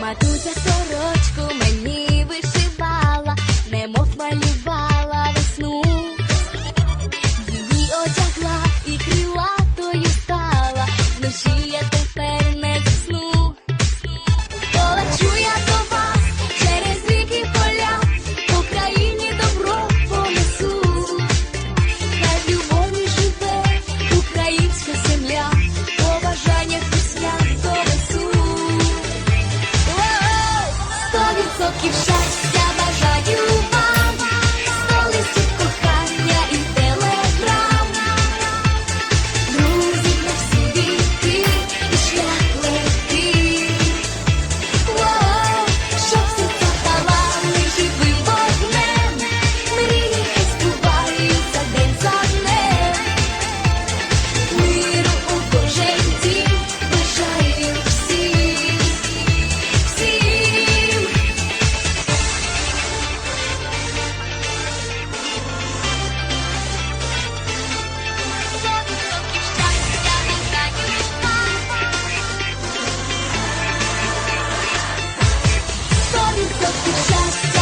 матуся сорочку мені вишивала, немов малювала весну, її одягла і крилатою стала вночі. keep shining. Just